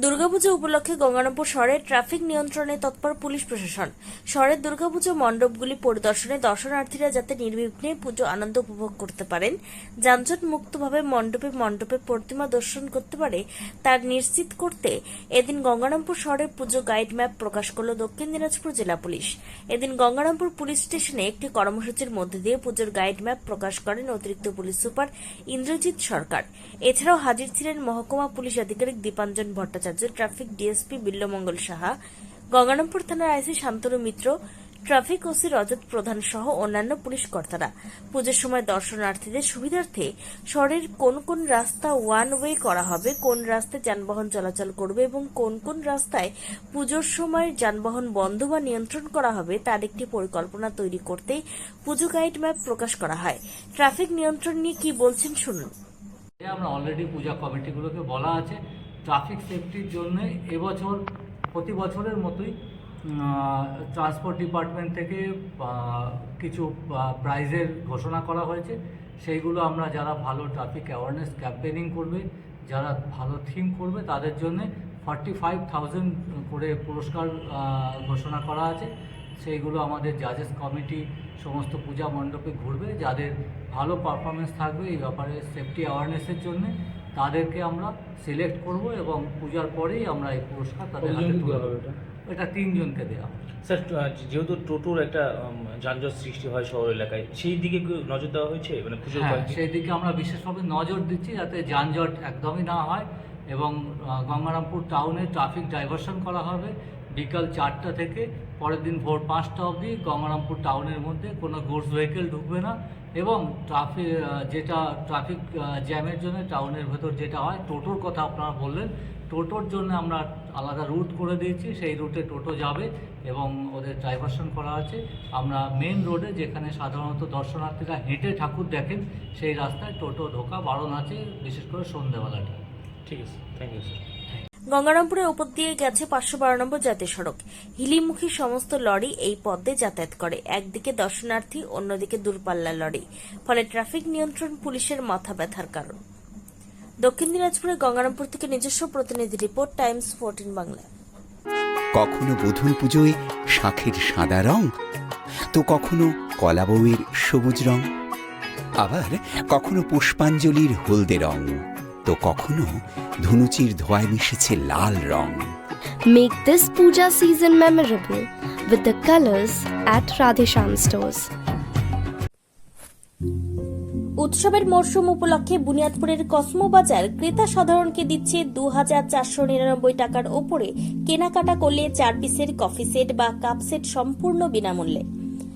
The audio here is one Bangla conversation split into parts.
দুর্গাপুজো উপলক্ষে গঙ্গারামপুর শহরে ট্রাফিক নিয়ন্ত্রণে তৎপর পুলিশ প্রশাসন। শহরের দুর্গাপুজো মণ্ডপগুলি পরিদর্শনে দর্শনার্থীরা যাতে নির্বিঘ্নে পুজো আনন্দ উপভোগ করতে পারেন যানজট মুক্তভাবে মণ্ডপে মণ্ডপে প্রতিমা দর্শন করতে পারে, তার নিশ্চিত করতে এদিন গঙ্গারামপুর শহরের পুজো গাইড ম্যাপ প্রকাশ করল দক্ষিণ দিনাজপুর জেলা পুলিশ। এদিন গঙ্গারামপুর পুলিশ স্টেশনে একটি কর্মসূচির মধ্যে দিয়ে পুজোর গাইড ম্যাপ প্রকাশ করেন অতিরিক্ত পুলিশ সুপার ইন্দ্রজিৎ সরকার। এছাড়াও হাজির ছিলেন মহকুমা পুলিশ আধিকারিক দীপাঞ্জন ভট্টাচার্য। ট্রাফিক ডিএসপি বিল্লমঙ্গল সাহা, গঙ্গারামপুর থানার IC Shantanu Mitra, traffic OC Rajat Pradhan সহ অন্যান্য পুলিশ কর্তারা। পুজোর সময় দর্শনার্থীদের সুবিধার্থে শহরের কোন কোন রাস্তা ওয়ান ওয়ে করা হবে, কোন রাস্তায় যানবাহন চলাচল করবে এবং কোন কোন রাস্তায় পুজোর সময় যানবাহন বন্ধ বা নিয়ন্ত্রণ করা হবে তার একটি পরিকল্পনা তৈরি করতে পুজো গাইড ম্যাপ প্রকাশ করা হয়। ট্রাফিক নিয়ন্ত্রণ নিয়ে কি বলছেন শুনুন। আমরা অলরেডি পূজা কমিটিগুলোকে বলা আছে। ট্রাফিক সেফটির জন্য এবছর, প্রতি বছরের মতোই ট্রান্সপোর্ট ডিপার্টমেন্ট থেকে কিছু প্রাইজের ঘোষণা করা হয়েছে। সেইগুলো আমরা যারা ভালো ট্রাফিক অ্যাওয়ারনেস ক্যাম্পেনিং করবে, যারা ভালো থিম করবে, তাদের জন্য ফর্টি ফাইভ থাউজেন্ড করে পুরস্কার ঘোষণা করা আছে। সেইগুলো আমাদের জাজেস কমিটি সমস্ত পূজা মণ্ডপে ঘুরবে। যাদের ভালো পারফরমেন্স থাকবে, এই ব্যাপারে সেফটি অ্যাওয়ারনেসের জন্য তাদেরকে আমরা সিলেক্ট করব এবং পূজার পরেই আমরা এই পুরস্কার তাদের হাতে তুলে দেবো। এটা তিনজনকে দেওয়া। স্যার যেহেতু টোটোর একটা যানজট সৃষ্টি হয় শহর এলাকায় সেই দিকে নজর দেওয়া হয়েছে মানে হ্যাঁ সেই দিকে আমরা বিশেষভাবে নজর দিচ্ছি যাতে যানজট একদমই না হয় এবং গঙ্গারামপুর টাউনে ট্রাফিক ডাইভারশন করা হবে বিকাল চারটা থেকে, পরের দিন ভোর পাঁচটা অবধি গঙ্গারামপুর টাউনের মধ্যে কোনো গুডস ভেহিকেল ঢুকবে না এবং ট্রাফিক যেটা ট্রাফিক জ্যামের জন্য টাউনের ভেতর যেটা হয়, টোটোর কথা আপনারা বললেন, টোটোর জন্য আমরা আলাদা রুট করে দিয়েছি, সেই রুটে টোটো যাবে এবং ওদের ডাইভারশন করা আছে। আমরা মেন রোডে যেখানে সাধারণত দর্শনার্থীরা হেঁটে ঠাকুর দেখেন, সেই রাস্তায় টোটো ঢোকা বারণ আছে, বিশেষ করে সন্ধ্যেবেলাটা ঠিক আছে থ্যাংক ইউ স্যার গঙ্গারামপুরের ওপর দিয়ে গেছে পাঁচশো বারো নম্বর জাতীয় সড়ক। হিলিমুখী সমস্ত লরি এই পথ দিয়ে যাতায়াত করে। একদিকে দর্শনার্থী, অন্যদিকে দূরপাল্লার লরি। ফলে ট্রাফিক নিয়ন্ত্রণ পুলিশের মাথা ব্যথার কারণ। দক্ষিণ দিনাজপুরের গঙ্গারামপুর থেকে নিজস্ব প্রতিনিধি রিপোর্ট, টাইমস ফোরটিন বাংলা। কখনো বোধন পুজোয় শাঁখের সাদা রং? তো কখনো কলা বউয়ের সবুজ রং? আবার কখনো পুষ্পাঞ্জলির হলদে রং? তো কখনো ধনুচির ধোয়ায় মিশেছে লাল রং Make this puja season memorable with the colors at Radhesham stores. উৎসবের মরশুম উপলক্ষে বুনিয়াদপুরের কসমো বাজার ক্রেতা সাধারণকে দিচ্ছে দু হাজার চারশো নিরানব্বই টাকার ওপরে কেনাকাটা করলে চার পিসের কফি সেট বা কাপ সেট সম্পূর্ণ বিনামূল্যে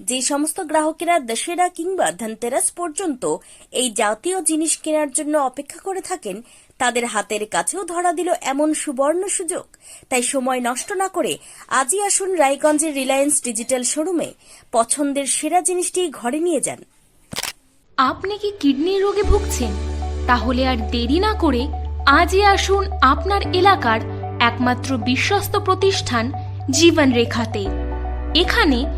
যে সমস্ত গ্রাহকেরা দশেরা কিংবা ধনতেরাস পর্যন্ত এই জাতীয় জিনিস কেনার জন্য অপেক্ষা করে থাকেন, তাদের হাতের কাছেও ধরা দিল এমন সুবর্ণ সুযোগ। তাই সময় নষ্ট না করে আজই আসুন রায়গঞ্জের রিলায়েন্স ডিজিটাল শোরুমে পছন্দের সেরা জিনিসটি ঘরে নিয়ে যান। আপনি কি কিডনির রোগে ভুগছেন? তাহলে আর দেরি না করে আজই আসুন আপনার এলাকার একমাত্র বিশ্বস্ত প্রতিষ্ঠান জীবন রেখাতে এখানে